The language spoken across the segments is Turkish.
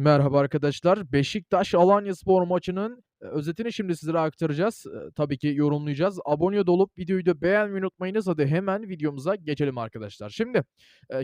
Merhaba arkadaşlar. Beşiktaş-Alanyaspor maçının, eee, özetini şimdi sizlere aktaracağız. Tabii ki yorumlayacağız. Abone olup videoyu da beğenmeyi unutmayınız. Hadi hemen videomuza geçelim arkadaşlar. Şimdi,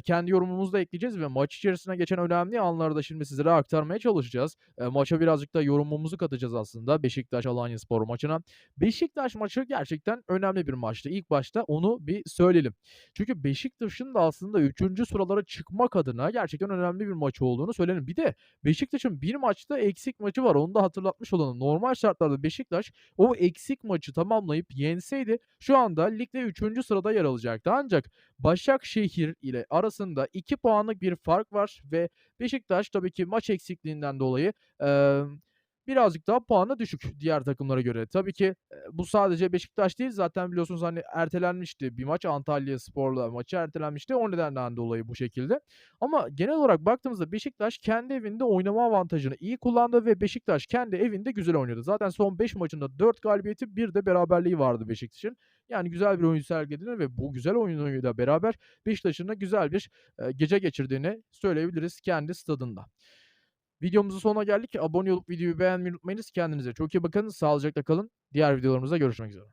kendi yorumumuzu da ekleyeceğiz ve maç içerisinde geçen önemli anları da şimdi sizlere aktarmaya çalışacağız. Maça birazcık da yorumumuzu katacağız aslında Beşiktaş-Alanyaspor maçına. Beşiktaş maçı gerçekten önemli bir maçtı. İlk başta onu bir söyleyelim. Çünkü Beşiktaş'ın da aslında 3. sıralara çıkmak adına gerçekten önemli bir maç olduğunu söyleyelim. Bir de Beşiktaş'ın bir maçta eksik maçı var. Onu da hatırlatmış olalım. Normal şartlarda Beşiktaş o eksik maçı tamamlayıp yenseydi şu anda ligde 3. sırada yer alacaktı. Ancak Başakşehir ile arasında 2 puanlık bir fark var ve Beşiktaş tabii ki maç eksikliğinden dolayı, emm, birazcık daha puanı düşük diğer takımlara göre. Tabii ki, bu sadece Beşiktaş değil zaten biliyorsunuz, hani, ertelenmişti bir maç. Antalyaspor'la maçı ertelenmişti. O nedenden dolayı bu şekilde. Ama genel olarak baktığımızda Beşiktaş kendi evinde oynama avantajını iyi kullandı ve Beşiktaş kendi evinde güzel oynadı. Zaten son 5 maçında 4 galibiyeti, 1 de beraberliği vardı Beşiktaş'ın. Yani güzel bir oyun sergilediler ve bu güzel oyunuyla beraber Beşiktaş'ın da güzel bir, gece geçirdiğini söyleyebiliriz kendi stadında. Videomuzun sonuna geldik. Abone olup videoyu beğenmeyi unutmayınız. Kendinize çok iyi bakın. Sağlıcakla kalın. Diğer videolarımızda görüşmek üzere.